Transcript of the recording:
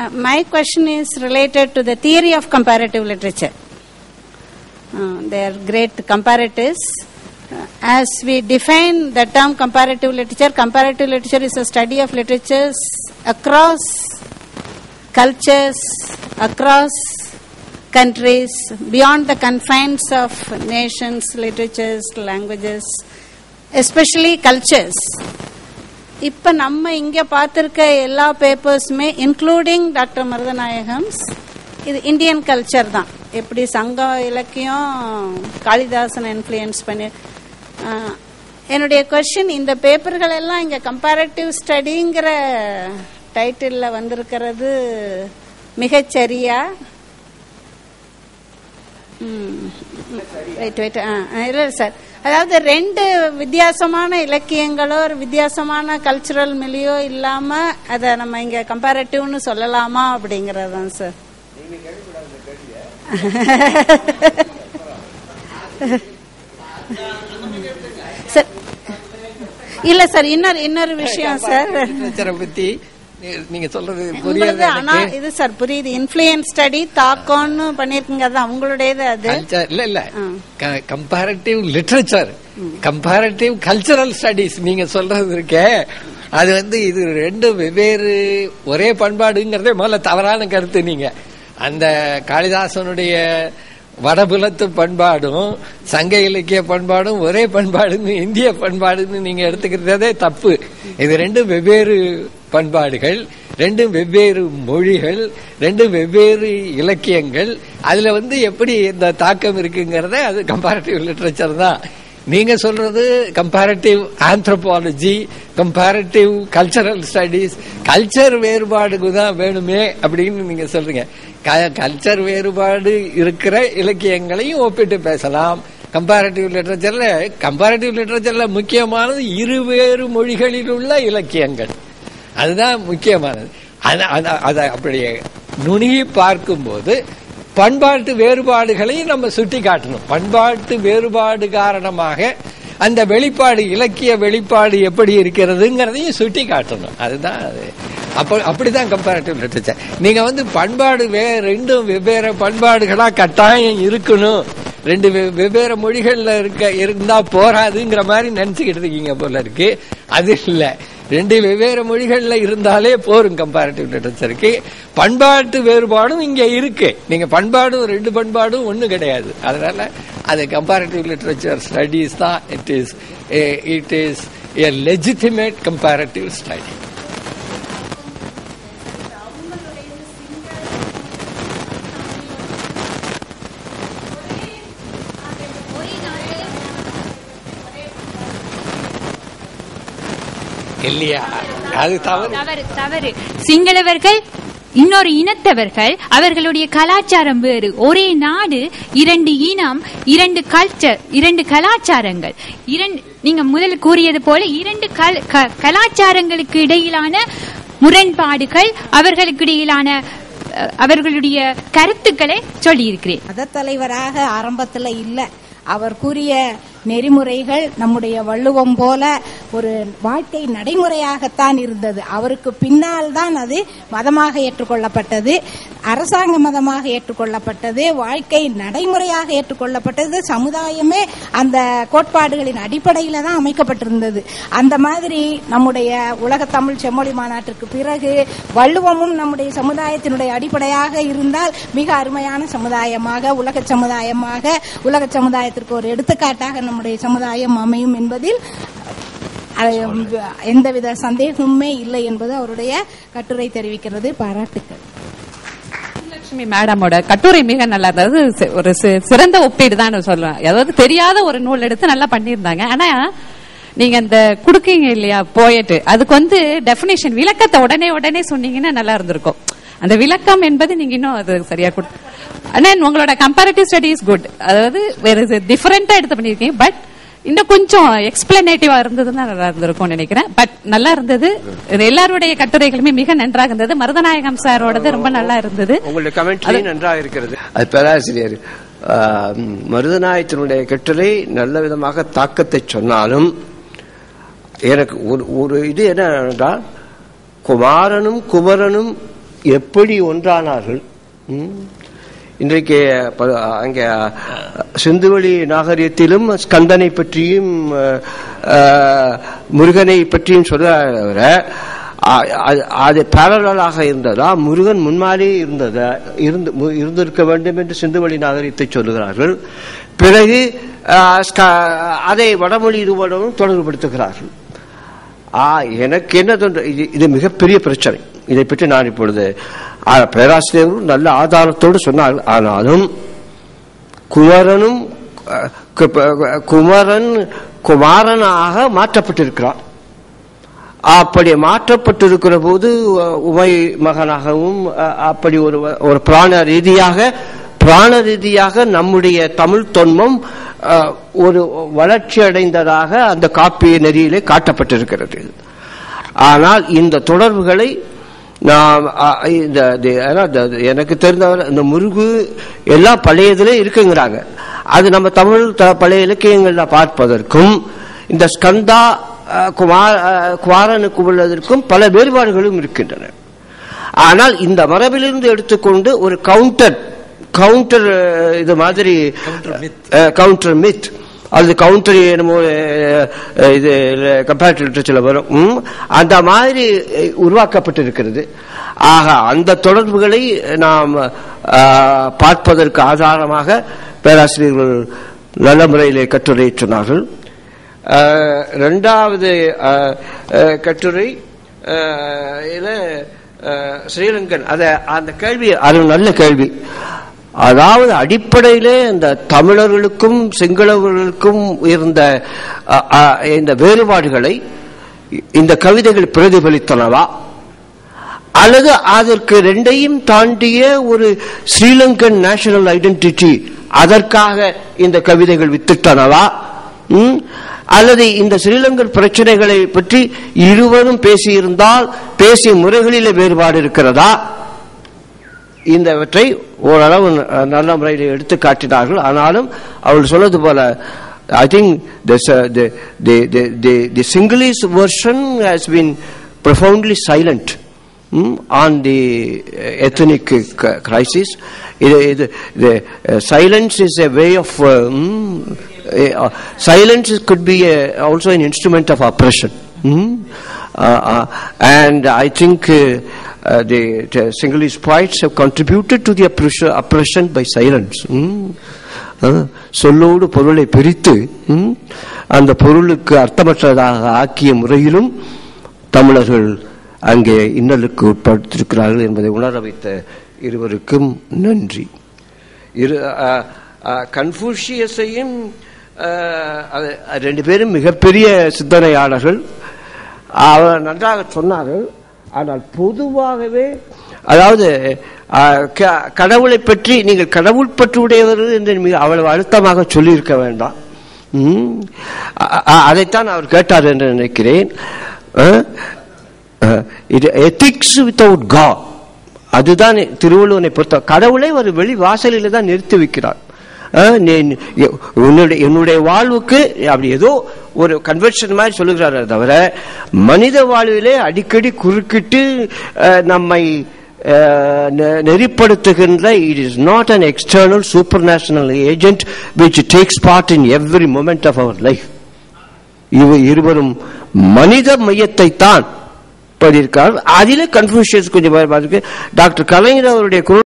Uh, my question is related to the theory of comparative literature. Uh, they are great comparatives. Uh, as we define the term comparative literature, comparative literature is a study of literatures across cultures, across countries, beyond the confines of nations, literatures, languages, especially cultures. இப்போ நம்ம இங்கே பார்த்துருக்க எல்லா பேப்பர்ஸுமே including doctor மருதநாயகம்ஸ் இது Indian culture தான். எப்படி சங்க இலக்கியம் காளிதாசன் இன்ஃப்ளூயன்ஸ் பண்ணி என்னுடைய கொஸ்டின் இந்த பேப்பர்கள் எல்லாம் இங்கே கம்பேரட்டிவ் ஸ்டடிங்கிற டைட்டிலில் வந்திருக்கிறது மிகச்சரியா ரைட் ரைட் இல்லை சார் அதாவது ரெண்டு வித்தியாசமான இலக்கியங்களோ ஒரு வித்தியாசமான கல்ச்சுரல் மிலியோ இல்லாம அதை நம்ம இங்க கம்பேரட்டிவ்னு சொல்லலாமா அப்படிங்கறது தான் சார் சார் இல்ல சார் இன்னொரு இன்னொரு விஷயம் சார் பத்தி நீங்க சொல்றது புரியுது ஆனா இது சார் புரியுது. இன்ஃபுளுயன்ஸ் ஸ்டடி தாக்கம்னு பண்ணிருக்கீங்க. அது உங்களுடையது அது. இல்ல இல்ல. Comparative literature comparative cultural studies நீங்க சொல்றது இருக்கே. அது வந்து இது ரெண்டு வெவ்வேறு ஒரே பண்பாடுங்கிறதே முதல்ல தவறான கருத்து நீங்க. அந்த காளிதாசனுடைய வடபுலத்து பண்பாடும் சங்க இலக்கிய பண்பாடும் ஒரே பண்பாடுன்னு இந்திய பண்பாடுன்னு நீங்க எடுத்துக்கிறதே தப்பு. இது ரெண்டும் வெவ்வேறு பண்பாடுகள் ரெண்டும் வெவ்வேறு மொழிகள் ரெண்டும் வெவ்வேறு இலக்கியங்கள் அதுல வந்து எப்படி இந்த தாக்கம் இருக்குங்கிறத அது கம்பேரட்டிவ் லிட்ரேச்சர் தான். நீங்க சொல்றது comparative anthropology comparative cultural studies culture வேறுபாடுக்கு தான் வேணுமே அப்படின்னு நீங்க சொல்றீங்க. கல்ச்சர் வேறுபாடு இருக்கிற இலக்கியங்களையும் ஒப்பிட்டு பேசலாம். கம்பேரட்டிவ் லிட்ரேச்சர்ல கம்பேரட்டிவ் லிட்ரேச்சர்ல முக்கியமானது இருவேறு மொழிகளில் உள்ள இலக்கியங்கள். அதுதான் முக்கியமானது. அதை அப்படி நுணுகி பார்க்கும்போது பண்பாட்டு வேறுபாடுகளையும் நம்ம சுட்டி காட்டணும். பண்பாட்டு வேறுபாடு காரணமாக அந்த வெளிப்பாடு இலக்கிய வெளிப்பாடு எப்படி இருக்கிறதுங்கிறதையும் சுட்டி காட்டணும். அதுதான் அது. அப்போ அப்படிதான் கம்பேரட்டிவ் லிட்ரேச்சர் நீங்க வந்து பண்பாடு வே ரெண்டும் வெவ்வேறு பண்பாடுகளா கட்டாயம் இருக்கணும். ரெண்டு வெ- வெவ்வேறு மொழிகள்ல இருக்க இருந்தா போராதுங்கிற மாதிரி நினைச்சுக்கிட்டு இருக்கீங்க போல இருக்கு. அது இல்லை. ரெண்டு வெவ்வேறு மொழிகள்ல இருந்தாலே போரும் கம்பேரிட்டிவ் லிட்டரேச்சருக்கு பண்பாட்டு வேறுபாடும் இங்க இருக்கு. நீங்க பண்பாடும் ரெண்டு பண்பாடும் ஒன்றும் கிடையாது. அதனால அது கம்பேரிட்டிவ் லிட்டரேச்சர் ஸ்டடீஸ் தான். It is it is a legitimate comparative study இல்லையா? அது தவறு. தவறு தவறு. சிங்களவர்கள் இன்னொரு இனத்தவர்கள் அவர்களுடைய கலாச்சாரம் வேறு. ஒரே நாடு இரண்டு இனம் இரண்டு கல்ச்சர் இரண்டு கலாச்சாரங்கள். இரண்டு நீங்க முதல் கூறியது போல இரண்டு கல்- க- கலாச்சாரங்களுக்கு இடையிலான முரண்பாடுகள் அவர்களுக்கு இடையிலான அஹ், அவர்களுடைய கருத்துக்களை சொல்லியிருக்கிறேன். மத தலைவராக ஆரம்பத்துல இல்ல. அவர் கூறிய நெறிமுறைகள் நம்முடைய வள்ளுவம் போல ஒரு வாழ்க்கை நடைமுறையாகத்தான் இருந்தது. அவருக்கு பின்னால் தான் அது மதமாக ஏற்றுக்கொள்ளப்பட்டது. அரசாங்க மதமாக ஏற்றுக்கொள்ளப்பட்டது. வாழ்க்கை நடைமுறையாக ஏற்றுக்கொள்ளப்பட்டது. சமுதாயமே அந்த கோட்பாடுகளின் அடிப்படையில தான் அமைக்கப்பட்டிருந்தது. அந்த மாதிரி நம்முடைய உலக தமிழ் செம்மொழி மாநாட்டிற்கு பிறகு வள்ளுவமும் நம்முடைய சமுதாயத்தினுடைய அடிப்படையாக இருந்தால் மிக அருமையான சமுதாயமாக உலக சமுதாயமாக உலக சமுதாயத்திற்கு ஒரு எடுத்துக்காட்டாக நம்முடைய சமுதாயம் அமையும் என்பதில் எந்தவித சந்தேகமுமே இல்லை என்பது அவருடைய கட்டுரை தெரிவிக்கிறது. பாராட்டுக்கள். லட்சுமி மேடமோட கட்டுரை மிக நல்லா இருந்தது. ஒரு சிறந்த ஒப்பீடு தான் சொல்லுவேன். அதாவது தெரியாத ஒரு நூல் எடுத்து நல்லா பண்ணியிருந்தாங்க. ஆனா நீங்க அந்த குடுக்கீங்க இல்லையா போயிட்டு அதுக்கு வந்து டெபினேஷன் விளக்கத்தை உடனே உடனே சொன்னீங்கன்னா நல்லா இருந்திருக்கும். அந்த விளக்கம் என்பது நீங்க இன்னும் அது சரியா கொடு ஆனா உங்களோட கம்பேரிட்டிவ் ஸ்டடி இஸ் குட் அதாவது வேற டிஃபரெண்டா எடுத்து பண்ணிருக்கீங்க பட் இன்னும் கொஞ்சம் எக்ஸ்பிளனேட்டிவா இருந்ததுன்னா நல்லா இருந்திருக்கும்னு நினைக்கிறேன். பட் நல்லா இருந்தது. இது எல்லாருடைய கட்டுரைகளுமே மிக நன்றாக இருந்தது. மருதநாயகம் சாரோடது ரொம்ப நல்லா இருந்தது. உங்களுடைய நன்றாக இருக்கிறது. அது பேராசிரியர் மருதநாயகத்தினுடைய கட்டுரை நல்ல விதமாக தாக்கத்தை சொன்னாலும் எனக்கு ஒரு ஒரு இது என்ன என்றால் குமாரனும் குமரனும் எப்படி ஒன்றானார்கள்? ம்? இன்றைக்கு ப- அங்கே சிந்துவெளி நாகரிகத்திலும் ஸ்கந்தனை பற்றியும் முருகனை பற்றியும் சொல்ல அது- அது பேரலாக இருந்ததா? முருகன் முன்னாலே இருந்ததா? இருந்து மு- இருந்திருக்க வேண்டும் என்று சிந்துவெளி நாகரிகத்தை சொல்லுகிறார்கள். பிறகு அதை வடமொழி இதுவோடவும் தொடர்புபடுத்துகிறார்கள். ஆ எனக்கு என்ன தோன்ற இது இது மிகப்பெரிய பிரச்சனை. இதை பற்றி நான் இப்பொழுது பேராசிரியரும் நல்ல ஆதாரத்தோடு சொன்னார்கள் ஆனாலும் குமரனும் குமரன் குமாரனாக மாற்றப்பட்டிருக்கிறான் அப்படி மாற்றப்பட்டிருக்கிற போது உமை மகனாகவும் அஹ், அப்படி ஒரு ஒரு பிராண ரீதியாக பிராண ரீதியாக நம்முடைய தமிழ் தொன்மம் அஹ், ஒரு வளர்ச்சி அடைந்ததாக அந்த காப்பிய நெறியிலே காட்டப்பட்டிருக்கிறது. ஆனால் இந்த தொடர்புகளை அ, இந்த the- எனக்கு தெரிந்தவரை இந்த முருகு எல்லாம் பழையதிலே இருக்குங்கிறாங்க. அது நம்ம தமிழ் பழைய இலக்கியங்கள்ல பார்ப்பதற்கும் இந்த ஸ்கந்தா குமார் குமாரனுக்கு உள்ளதற்கும் பல வேறுபாடுகளும் இருக்கின்றன. ஆனால் இந்த மரபிலிருந்து எடுத்துக்கொண்டு ஒரு கவுண்டர் கவுண்டர் இது மாதிரி கவுண்டர் மித் அது கவுண்டர் என்னமோ இது கம்பேரிட்டிவ் லிட்ரேச்சரில் வரும். அந்த மாதிரி உருவாக்கப்பட்டிருக்கிறது. ஆக அந்த தொடர்புகளை நாம் பார்ப்பதற்கு ஆதாரமாக பேராசிரியர்கள் நல்ல முறையிலே கட்டுரை சொன்னார்கள். ரெண்டாவது கட்டுரை அஹ், ஸ்ரீரங்கன். அதை ஸ்ரீலங்கன் அந்த கேள்வி அது நல்ல கேள்வி. அதாவது அடிப்படையிலே இந்த தமிழர்களுக்கும் சிங்களவர்களுக்கும் இருந்த இந்த வேறுபாடுகளை இந்த கவிதைகள் பிரதிபலித்தனவா? அல்லது அதற்கு ரெண்டையும் தாண்டிய ஒரு ஸ்ரீலங்கன் நேஷனல் ஐடென்டிட்டி அதற்காக இந்த கவிதைகள் வித்திட்டனவா? ம்? அல்லது இந்த ஸ்ரீலங்கன் பிரச்சனைகளை பற்றி இருவரும் பேசியிருந்தால் பேசிய முறைகளிலே வேறுபாடு இருக்கிறதா? இந்தவற்றை ஓரளவு ந- நல்ல முறையில் எடுத்து காட்டினார்கள் ஆனாலும் அவள் சொன்னது போல I think the Singlish version has been profoundly silent mm, on the uh, ethnic uh, c- crisis. It, it, the uh, silence is a way of uh, mm, uh, silence is- could be a, also an instrument of oppression. Mm? Uh, uh, and I think uh, uh, the, the Sinhalese poets have contributed to the oppression, oppression by silence. Mm? சொல்லோடு பொருளை பிரித்து hmm? அந்த பொருளுக்கு அர்த்தமற்றதாக ஆக்கிய முறையிலும் தமிழர்கள் அங்கே இன்னலுக்கு உட்படுத்திருக்கிறார்கள் என்பதை உணர வைத்த இருவருக்கும் நன்றி இரு கன்ஃபூஷியஸையும் அது ரெண்டு பேரும் மிகப்பெரிய சிந்தனையாளர்கள் அவர் நன்றாக சொன்னார்கள். ஆனால் பொதுவாகவே அதாவது க- கடவுளை பற்றி நீங்கள் கடவுள் பற்று உடையவர்கள் என்று மிக அவ்வளவு அழுத்தமாக சொல்லியிருக்க வேண்டாம். ம். அதைத்தான் அவர் கேட்டார் என்று நினைக்கிறேன். இது எத்திக்ஸ் வித்தவுட் கா அதுதான் திருவள்ளுவனை பொறுத்த கடவுளை ஒரு வெளி வாசலில் தான் நிறுத்தி வைக்கிறார். என்னுடைய வாழ்வுக்கு அப்படி ஏதோ ஒரு கன்வெர்ஷன் மாதிரி சொல்லுகிறாரே தவிர மனித வாழ்விலே அடிக்கடி குறுக்கிட்டு நம்மை நெ- நெறிப்படுத்துகின்ற it is not an external super national agent which takes part in every moment of our life இவ இருவரும் மனித மையத்தை தான் பண்ணியிருக்கார் அதிலே கன்ஃபியூஷன்ஸ் கொஞ்சம் டாக்டர் கலைஞர் அவருடைய குரல்